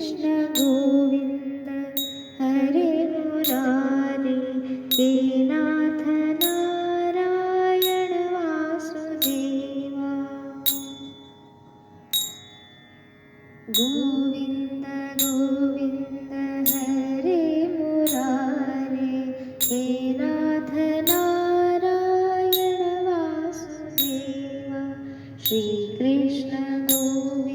श्रीकृष्ण गोविन्द हरे मुरारे हे नाथ नारायण वासुदेवा। गोविन्द गोविन्द हरे मुरारे हे नाथ नारायण वासुदेवा। श्रीकृष्ण गोविन्द